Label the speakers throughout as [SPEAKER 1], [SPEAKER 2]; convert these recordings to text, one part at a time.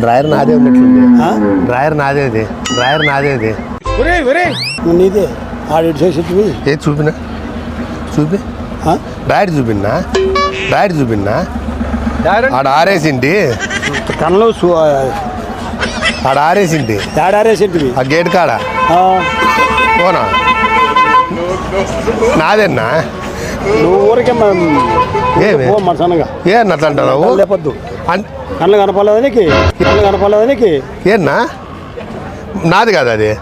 [SPEAKER 1] Drawer నాదే ఉన్నట్లుంది? Drawer నాదే అది డ్రాయర్ నాదే అది
[SPEAKER 2] నీదే ఆడి చేసేటివి
[SPEAKER 1] ఏది చూపినా? చూపి? డ్రాయర్ చూపిన్నా డ్రాయర్ చూపిన్నా ఆడ ఆరేసింటి.
[SPEAKER 2] సు-
[SPEAKER 1] ఆడ ఆరేసింటి.
[SPEAKER 2] ఏడారేసేటివి
[SPEAKER 1] ఆ గేట్ కాడ. పోనా? నాదేనా?
[SPEAKER 2] ఊరికే
[SPEAKER 1] ఏమి?
[SPEAKER 2] పో మసనగా
[SPEAKER 1] ఏ అట్లా అంటున్నావు
[SPEAKER 2] లేపొద్దు.
[SPEAKER 1] అన్-
[SPEAKER 2] కళ్ళు కనపడలేదు నీకు? కళ్ళు కనపడలేదు నీకు?
[SPEAKER 1] ఏన్నా? నాది కాదు అది?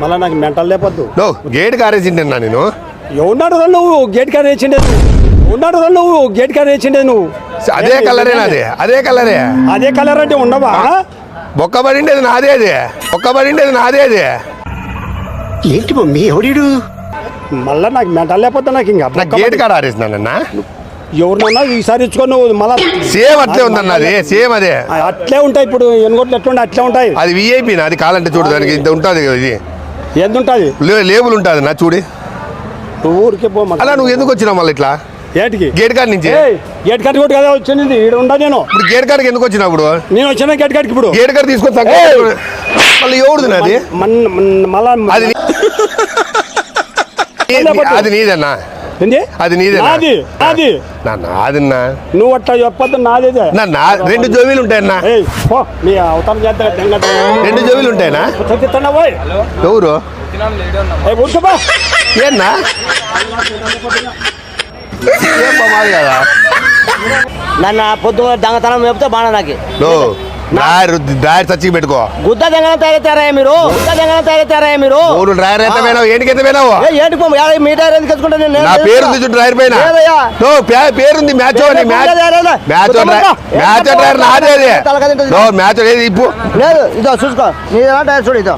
[SPEAKER 2] మళ్ళీ నాకు మెంటల్ లేపొద్దు.
[SPEAKER 1] గేట్ కారేసింటన్నా నేను.
[SPEAKER 2] ఎవన్నాడు రా నువ్వు? గేట్ కాడ వేసిండేది ఉన్నాడు రా నువ్వు? గేట్ కాడ వేసిండేది నువ్వు.
[SPEAKER 1] అదే కలరే నాది. అదే కలరే.
[SPEAKER 2] అదే కలర్ అంటే ఉండవా?
[SPEAKER 1] బొక్క పడిండేది నాదే అది. బొక్క పడిండేది నాదే అది.
[SPEAKER 3] ఏంటి మమ్మీ? ఎవడీడు?
[SPEAKER 2] మళ్ళీ నాకు మెంటల్ లేకపోతే నాకు ఇంకా
[SPEAKER 1] గేట్ కాడ ఆరేసినానన్నా
[SPEAKER 2] ఎవరినన్నా ఈసారి ఇచ్చుకో నువ్వు మళ్ళా
[SPEAKER 1] సేమ్ అట్లే ఉందన్న అది సేమ్ అదే.
[SPEAKER 2] అట్లే ఉంటాయి ఇప్పుడు ఎనుగోట్లు ఎట్లుండే అట్లే ఉంటాయి.
[SPEAKER 1] అది విఐపి నాది కాలంటే చూడు దానికి ఇంత ఉంటుంది కదా ఇది.
[SPEAKER 2] ఎంత ఉంటుంది?
[SPEAKER 1] లేబుల్ ఉంటుంది నా చూడి.
[SPEAKER 2] నువ్వు ఊరికే పో.
[SPEAKER 1] అలా నువ్వు ఎందుకు వచ్చినావు మళ్ళీ ఇట్లా?
[SPEAKER 2] ఏటికి?
[SPEAKER 1] గేట్ కాడ నుంచి?
[SPEAKER 2] గేట్ కట్టి కొట్టు కదా వచ్చింది ఈడ ఉండా నేను.
[SPEAKER 1] ఇప్పుడు గేట్ కాడికి ఎందుకు వచ్చినావు ఇప్పుడు?
[SPEAKER 2] నేను వచ్చిన గేట్ కట్టికి ఇప్పుడు.
[SPEAKER 1] గేట్ కాడ
[SPEAKER 2] ఏయ్!
[SPEAKER 1] మళ్ళీ ఎవడుది నాది?
[SPEAKER 2] మళ్ళా
[SPEAKER 1] అది అది నీదన్నా? అది నీదేనా?
[SPEAKER 2] నాది నాది.
[SPEAKER 1] నా నాదిన్నా?
[SPEAKER 2] నువ్వు అట్లా చెప్పొద్దు నాది ఇదే.
[SPEAKER 1] నా నా రెండు జోబీలు ఉంటాయన్నా?
[SPEAKER 2] ఏయ్ పో మీ అవతారం చేద్దా
[SPEAKER 1] రెండు జోబీలు ఉంటాయనా ఎవరు? ఏన్నా ఏం కదా?
[SPEAKER 4] నన్ను పొద్దు దొంగతనం చెప్తే బాగా నాకు.
[SPEAKER 1] డ్రాయర్ డ్రాయర్ చచ్చి పెట్టుకో.
[SPEAKER 4] గుద్ద దొంగనం తయారవుతారా మీరు? గుద్ద దొంగనం తయారవుతారా మీరు?
[SPEAKER 1] ఊరు డ్రాయర్ ఎంత పోయినావు ఏంటికి ఎంత పోయినావు
[SPEAKER 4] ఏంటి పో, మీ టైర్ ఎందుకు నేను
[SPEAKER 1] నా పేరు ఉంది చూడు డ్రైవర్ పైన.
[SPEAKER 4] లేదయ్యా.
[SPEAKER 1] నో పే- పేరుంది మ్యాచ్ అని
[SPEAKER 4] లేదు,
[SPEAKER 1] మ్యాచ్
[SPEAKER 4] లేదు, లేదు.
[SPEAKER 1] Match driver. మ్యాచ్ డ్రైవర్ నాదే. నో మ్యాచ్ ఏది ఇప్పు.
[SPEAKER 4] లేదు ఇదో చూసుకో. నీ టైర్ చూడు ఇదో.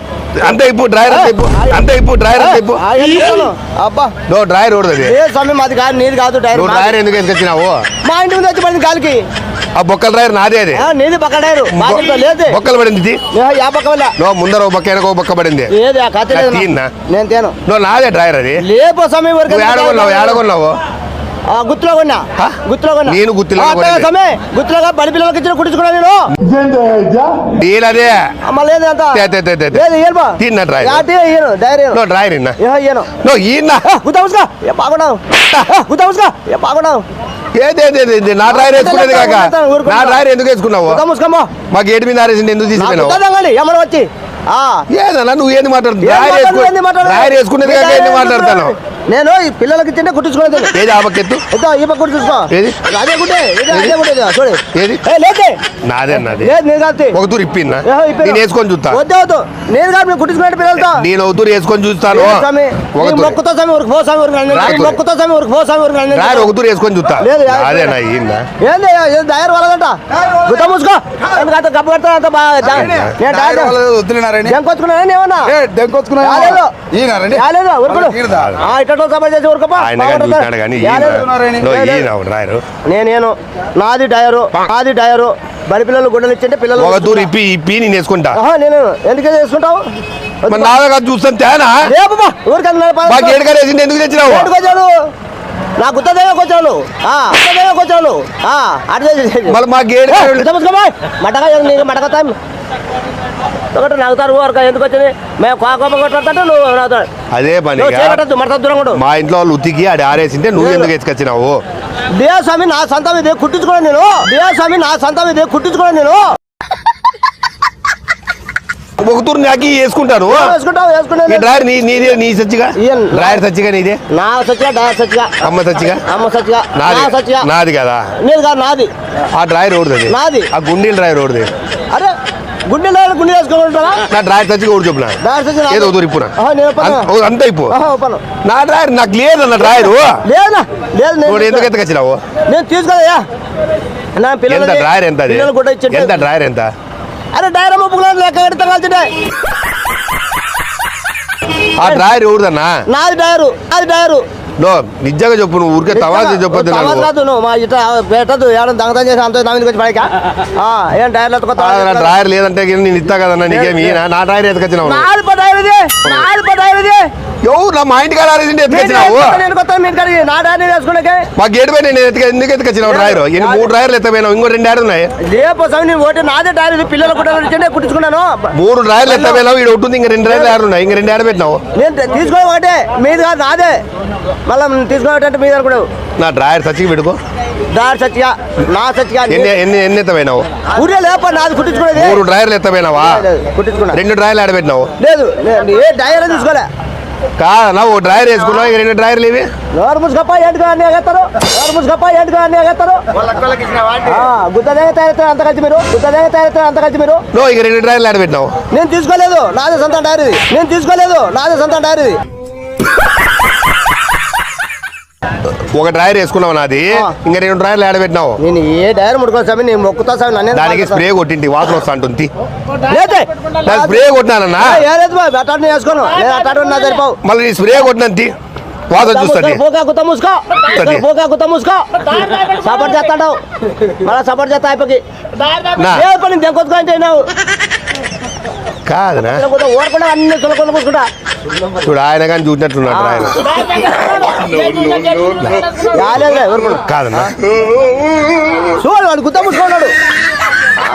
[SPEAKER 1] అంత ఇప్పు డ్రైవర్ అంత ఇప్పు. అంత ఇప్పు డ్రైవర్ అంత ఇప్పు.
[SPEAKER 4] ఎందుకు? అబ్బా.
[SPEAKER 1] నో డ్రైవర్ ఓడదు
[SPEAKER 4] ఏ స్వామి మాది కాదు నీది కాదు
[SPEAKER 1] నువ్వు డ్రైవర్ ఎందుకు ఎత్తుకొచ్చినావు
[SPEAKER 4] మా ఇంటి ముందు వచ్చి పడింది గాలికి.
[SPEAKER 1] ఆ బొక్కల డ్రైవర్ నాదే అది.
[SPEAKER 4] నీది పక్క టైరు బాగుందో లేదు.
[SPEAKER 1] బొక్కలు పడింది ఇది.
[SPEAKER 4] యా పక్క వల్ల.
[SPEAKER 1] నో ముందర ఒక బొక్క వెనక బొక్క పడింది.
[SPEAKER 4] ఏది ఆ కత్తి. నేను తేను
[SPEAKER 1] నో నాదే డ్రైవర్ అది.
[SPEAKER 4] లేపో ఊరికే
[SPEAKER 1] నువ్వు ఏడగొన్నావు ఏడగొన్నావు
[SPEAKER 4] గుత్తులో కొన్నా
[SPEAKER 1] హ?
[SPEAKER 4] గుత్తులో కొన్నా
[SPEAKER 1] నేను గుత్తిలో.
[SPEAKER 4] సమయ గుత్తులోగా బడి పిల్లలకి ఇచ్చిన కుట్టించుకున్నా నేను.
[SPEAKER 1] నో వేసుకునేది కాక. ఎందుకు వేసుకున్నావు? మా గేట్ మీద ఎందుకు తీసుకున్నావు
[SPEAKER 4] వచ్చి.
[SPEAKER 1] ఏదన్నా నువ్వు ఏంది మాట్లాడుతున్నావు? డ్రైవర్ వేసుకునేది కాక ఏంది మాట్లాడతాను
[SPEAKER 4] నేను ఈ పిల్లలకి ఇచ్చింటే కుట్టించుకునేది
[SPEAKER 1] ఏది ఆ పక్క ఎత్తు
[SPEAKER 4] ఈ పక్క చూసుకో.
[SPEAKER 1] ఏది?
[SPEAKER 4] అదే గుడ్డే ఇది అదే గుడ్డే ఇది, చూడు.
[SPEAKER 1] ఏది?
[SPEAKER 4] ఏ లేదే.
[SPEAKER 1] నాదే నాది.
[SPEAKER 4] లేదు నేను కాదు
[SPEAKER 1] ఒక తూరు ఇప్పిన్నా
[SPEAKER 4] ఏహో, ఇప్పినా.
[SPEAKER 1] నేను వేసుకొని చూస్తా.
[SPEAKER 4] వద్దు వద్దు. నేను కాదు నేను కుట్టించుకునే పిల్లలతో.
[SPEAKER 1] నేను ఒక తూరు వేసుకొని చూస్తాను.
[SPEAKER 4] మొక్కుతో స్వామి ఊరికి పో
[SPEAKER 1] తూరి.
[SPEAKER 4] మొక్కుతో స్వామి ఊరికి పో
[SPEAKER 1] ఒక తూరు వేసుకొని చూస్తా.
[SPEAKER 4] లేదు,
[SPEAKER 1] అదే నా
[SPEAKER 4] ఏంది? డైర్ వాళ్ళదంట? మూసుకో. ఎందుకంత కప్పు కడతా అంత బాగా నేను డైర్ ఏమన్నా రాలేదు. రాలేదు? సభ చేసి ఊరుకోపా నేనేను నాది టైరు నాది టైరు. బడి పిల్లలు గుడ్డలు ఇచ్చింటే పిల్లలు
[SPEAKER 1] ఇప్పి ఇప్పి నేను వేసుకుంటా
[SPEAKER 4] నేను ఎందుకు చేసుకుంటావు?
[SPEAKER 1] చూస్తాను తేనా? ఎందుకు తెచ్చినావు?
[SPEAKER 4] నా గుత్త
[SPEAKER 1] మా గేట్ కాడ
[SPEAKER 4] మటగా టైం ఒకటి నవ్వుతారు ఊరక ఎందుకు వచ్చింది? మేము కోపం కొట్లాడుతుంటే నువ్వు నవ్వుతాడు
[SPEAKER 1] అదే పని మా ఇంట్లో వాళ్ళు ఉతికి ఆడ ఆరేసింటే నువ్వు ఎందుకు వేసుకొచ్చినావు
[SPEAKER 4] దేవస్వామి నా సొంతం ఇది కుట్టించుకోండి నేను. దేవస్వామి నా సొంతం ఇది కుట్టించుకోండి నేను.
[SPEAKER 1] ఒక తూరు నాకి వేసుకుంటాను
[SPEAKER 4] వేసుకుంటావు
[SPEAKER 1] డ్రైవర్ నీ నీదే నీ సచ్చిగా?
[SPEAKER 4] ఈయన.
[SPEAKER 1] డ్రైవర్ సచ్చిగా నీదే?
[SPEAKER 4] నా సచ్చిగా డా సచ్చిగా.
[SPEAKER 1] అమ్మ సచ్చిగా?
[SPEAKER 4] అమ్మ సచ్చిగా.
[SPEAKER 1] నాది.
[SPEAKER 4] సచ్చిగా.
[SPEAKER 1] నాది కదా?
[SPEAKER 4] నీది కాదు నాది.
[SPEAKER 1] ఆ ఓడుతుంది
[SPEAKER 4] నాది.
[SPEAKER 1] ఆ గుండీల డ్రైవర్ ఓడుది
[SPEAKER 4] అరే గుండె లేదు గుండె వేసుకోమంటారా
[SPEAKER 1] నా డ్రైవర్ సచ్చిగా ఓడి చెప్పున
[SPEAKER 4] సచ్చిగా నాది.
[SPEAKER 1] ఏదో
[SPEAKER 4] ఒప్పను.
[SPEAKER 1] అంత
[SPEAKER 4] ఒప్పను.
[SPEAKER 1] నా డ్రైవర్ నాకు లేదన్న డ్రైవర్
[SPEAKER 4] లేదన్నా లేదు నేను
[SPEAKER 1] ఎందుకు ఎత్తుకొచ్చినావు
[SPEAKER 4] నేను తీసుకోదయ్యా నా
[SPEAKER 1] ఎంత
[SPEAKER 4] పిల్లలు
[SPEAKER 1] డ్రైవర్ ఎంత
[SPEAKER 4] పిల్లలు కూడా ఇచ్చింటే
[SPEAKER 1] ఎంత డ్రైవర్ ఎంత?
[SPEAKER 4] అరే డైరా ముప్పుకున్నాను లెక్క కడితే కాల్చిండే.
[SPEAKER 1] ఆ డ్రైవర్ ఎవరిదన్నా?
[SPEAKER 4] నాది డైరు నాది డైరు
[SPEAKER 1] నో నిజంగా చెప్పు నువ్వు ఊరికే తమాషా చెప్పొద్దు నాకు.
[SPEAKER 4] నువ్వు మా ఇట్లా పెట్టదు ఏడ దొంగతనం చేసి అంత నా మీదకి వచ్చి పడక ఏం టైర్లు ఎత్తుకొస్తా
[SPEAKER 1] నా డ్రాయర్ లేదంటే నేను ఇస్తా కదన్నా నీకేమి? నా- డ్రాయర్ ఎత్తుకొచ్చినావు
[SPEAKER 4] టైర్ ఇది నాది పో టైర్ ఇది
[SPEAKER 1] ఎవరు నా మా ఎత్తుకొచ్చినావు?
[SPEAKER 4] నేను మీ ఇంటికి నా టైర్ నేను వేసుకున్నాకే
[SPEAKER 1] మా గేట్ పై నేను ఎత్తుక ఎందుకు ఎత్తుకొచ్చినావు డ్రాయర్? ఎన్ని మూడు డ్రాయర్లు ఎత్తపోయినావు ఇంకో రెండు డ్రాయర్ ఉన్నాయి.
[SPEAKER 4] లేపు స్వామి నేను నాదే టైర్ ఇది పిల్లలు కుట్టాలంటే కుట్టించుకున్నాను.
[SPEAKER 1] మూడు డ్రాయర్లు ఎత్తపోయినావు ఇక్కడ ఉంటుంది ఇంకా రెండు డ్రాయర్లు ఉన్నాయి ఇంకా రెండు ఆడ పెట్టినావు.
[SPEAKER 4] నేను తీసుకోవడం ఒకటే మీది కాదు నాదే. మళ్ళీ తీసుకోవటంటే మీది అనుకున్నావు.
[SPEAKER 1] నా డ్రాయర్ సచ్చికి పెట్టుకో
[SPEAKER 4] దారి సత్యగా నా సత్యగా
[SPEAKER 1] ఎన్ని ఎన్ని ఎన్ని ఎత్తపోయినావు
[SPEAKER 4] ఊరే లేప నాది కుట్టించుకునేది.
[SPEAKER 1] మూడు డ్రాయర్లు ఎత్తపోయినావా
[SPEAKER 4] లేదు, కుట్టించుకున్నా.
[SPEAKER 1] రెండు డ్రాయర్లు ఆడ పెట్టినావు
[SPEAKER 4] లేదు ఏ టైర్ తీసుకోలే
[SPEAKER 1] కాదన్నా ఓ డ్రాయర్ వేసుకున్నావు ఇంక రెండు డ్రాయర్లు ఇవి?
[SPEAKER 4] నోరు ముసుగప్ప ఎండుగా అన్ని ఎగేస్తారు. నోరు ముసుగప్ప ఎండుగా అన్ని ఎగేస్తారు. గుద్దదేగా తయారు అంత కలిసి మీరు గుద్దదేగా తయారు అంత కలిసి మీరు.
[SPEAKER 1] నువ్వు ఇంక రెండు డ్రాయర్లు ఆడ పెట్టినావు
[SPEAKER 4] నేను తీసుకోలేదు నాదే సొంత టైర్ ఇది. నేను తీసుకోలేదు నాదే సొంత టైర్ ఇది.
[SPEAKER 1] ఒక డ్రాయర్ వేసుకున్నావు నాది. ఇంకా రెండు డ్రాయర్లు ఆడ పెట్టినావు?
[SPEAKER 4] నేను ఏ టైర్ ముడుకో స్వామి నేను మొక్కుతా స్వామి నన్ను
[SPEAKER 1] దానికి స్ప్రే కొట్టింటి వాసన వస్తా ఉంటుంది
[SPEAKER 4] లేదే
[SPEAKER 1] దానికి స్ప్రే కొట్టినానన్నా?
[SPEAKER 4] వేసుకోను. నా సరిపోవు.
[SPEAKER 1] మళ్ళీ నీ స్ప్రే కొట్టినంతి వాసన చూస్తుంది
[SPEAKER 4] పోకా గుత్త మూసుకో.
[SPEAKER 1] వస్తుంది.
[SPEAKER 4] పోకా గుత్త మూసుకో. సపోర్ట్ చేస్తాడు మళ్ళీ సపోర్ట్ చేస్తా అయిపోయి
[SPEAKER 1] నా.
[SPEAKER 4] ఏ పని దెంకొచ్చుకో అంటే నువ్వు
[SPEAKER 1] కాదనా
[SPEAKER 4] ఓడకుండా అన్ని చులకొండ కూసుకుంటా
[SPEAKER 1] చూడు ఆయన కానీ చూసినట్టున్నాడు ఆయన.
[SPEAKER 4] రాలేదు ఎవరు
[SPEAKER 1] కాదన్నా.
[SPEAKER 4] చూడు వాడు గుత్త మూసుకున్నాడు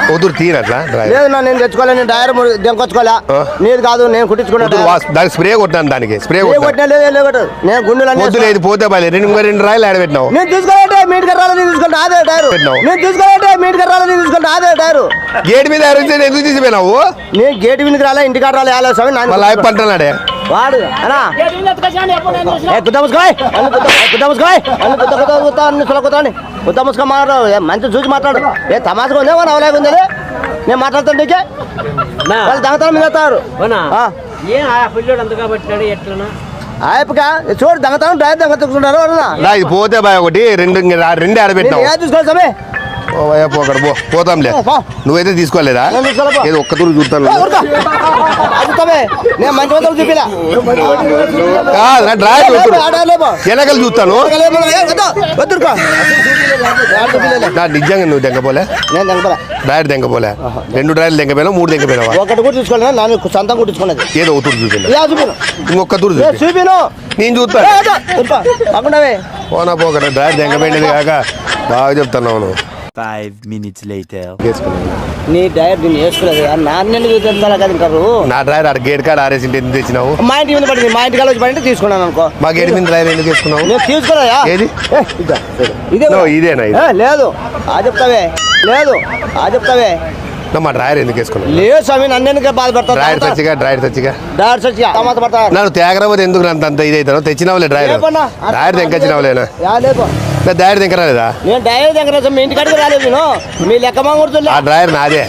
[SPEAKER 1] వదురు తీనట్లా డ్రాయర్
[SPEAKER 4] లేదు నా నేను తెచ్చుకోలే నేను టైర్ దెంకొచ్చుకోలే. నీది కాదు నేను కుట్టించుకున్నా
[SPEAKER 1] దానికి స్ప్రే కొట్టాను దానికి స్ప్రే కొట్టాను.
[SPEAKER 4] లేదు. నేను గుండెలు
[SPEAKER 1] వద్దు లేదు పోతే బాలే రెండు ఇంకా రెండు రాయలు ఆడ పెట్టినావు.
[SPEAKER 4] నేను తీసుకోవాలంటే మీ ఇంటికి రావాలి నేను తీసుకుంటా అదే టైరు. నేను తీసుకోవాలంటే మీ ఇంటికి రావాలి నేను తీసుకుంటా అదే టైరు.
[SPEAKER 1] గేట్ మీద ఎందుకు తీసిపోయినావు?
[SPEAKER 4] నేను గేట్ వినికి రాలే ఇంటికాడ రాలే ఆలే స్వామి
[SPEAKER 1] మళ్ళీ
[SPEAKER 4] నాన్న
[SPEAKER 1] అయిపో అంటున్నాడే
[SPEAKER 4] వాడు అనా. మాట్లాడు మంచి చూసి మాట్లాడు. ఏ తమాసగా ఉందే మన అవలేగా ఉంది నేను మాట్లాడుతాను నీకే. వాళ్ళు దొంగతనం
[SPEAKER 5] ఎట్లనా?
[SPEAKER 4] ఆయప్పగా చూడు దొంగతనం డ్రైవర్
[SPEAKER 1] ఇది పోతే బాయ్ ఒకటి రెండు రెండే ఆడ
[SPEAKER 4] నేను
[SPEAKER 1] పెట్టినావు
[SPEAKER 4] ఏది చూసుకోవాలి సమే
[SPEAKER 1] ఓ భయ్యా, పో అక్కడ పో పోతాంలే. నువ్వైతే తీసుకోలేదా. ఏదో ఒక్క తూరు చూస్తాను కాదు నా డ్రాయర్ వెనకలు చూస్తాను నా నిజంగా నువ్వు
[SPEAKER 4] దొంగపరా
[SPEAKER 1] డ్రాయర్ దెంగపోలే రెండు డ్రాయర్లు దెంగపోయినా మూడు దెంగపోయినావా
[SPEAKER 4] ఒకటి కూడా తీసుకోలేదు నాన్న సొంతం కుట్టించుకున్నది
[SPEAKER 1] ఏదో ఒక తూరు
[SPEAKER 4] చూపిను
[SPEAKER 1] ఇంకొక తూరు
[SPEAKER 4] చూపిను
[SPEAKER 1] నేను చూస్తాను పోనా పోకట డ్రాయర్ దెంగపోయినది కాక బాగా చెప్తున్నావు నువ్వు
[SPEAKER 6] Five minutes later.
[SPEAKER 1] వేసుకున్నాను.
[SPEAKER 4] నీ డైరెక్ట్ నేను వేసుకోలేదు నాన్న చూపిస్తాను కదా ఇంటారు
[SPEAKER 1] నా డ్రాయర్ ఆడ గేట్ కాడ ఆరేసి ఎందుకు తెచ్చినావు?
[SPEAKER 4] మా ఇంటి మీద పడింది. మా ఇంటి కాలేజ్ పడింటే తీసుకున్నాను అనుకో.
[SPEAKER 1] మా గేట్ మీద డ్రాయర్ ఎందుకు వేసుకున్నావు
[SPEAKER 4] నేను తీసుకోలేదా
[SPEAKER 1] ఏది?
[SPEAKER 4] ఇదే
[SPEAKER 1] నో, ఇదేనా
[SPEAKER 4] లేదు. ఆ చెప్తావే. లేదు. ఆ చెప్తావే.
[SPEAKER 1] నా మా డ్రాయర్ ఎందుకు వేసుకున్నాను
[SPEAKER 4] లేదు స్వామి నన్ను ఎందుకు
[SPEAKER 1] బాధ
[SPEAKER 4] పెడతారు డ్రాయర్
[SPEAKER 1] తెచ్చిగా డ్రాయర్ తెచ్చిగా
[SPEAKER 4] డ్రాయర్ తెచ్చిగా తర్వాత పడతారు
[SPEAKER 1] నన్ను ఎందుకు నన్ను అంత ఇది అవుతాను తెచ్చినావులే డ్రాయర్. డ్రాయర్ తెంకొచ్చినావులేనా నా. డ్రాయర్ తెంక రాలేదా
[SPEAKER 4] నేను డ్రాయర్ తెంక మీ ఇంటి కడికి రాలేదు నేను. మీ లెక్క మాగుడుతుంది
[SPEAKER 1] ఆ డ్రాయర్ నాదే.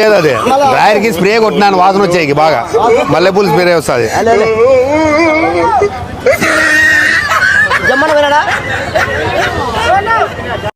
[SPEAKER 1] లేదు అది. డ్రాయర్కి స్ప్రే కొట్టినాను వాసన వచ్చాయి బాగా. మల్లెపూలు స్ప్రే వస్తుంది.
[SPEAKER 4] వినడా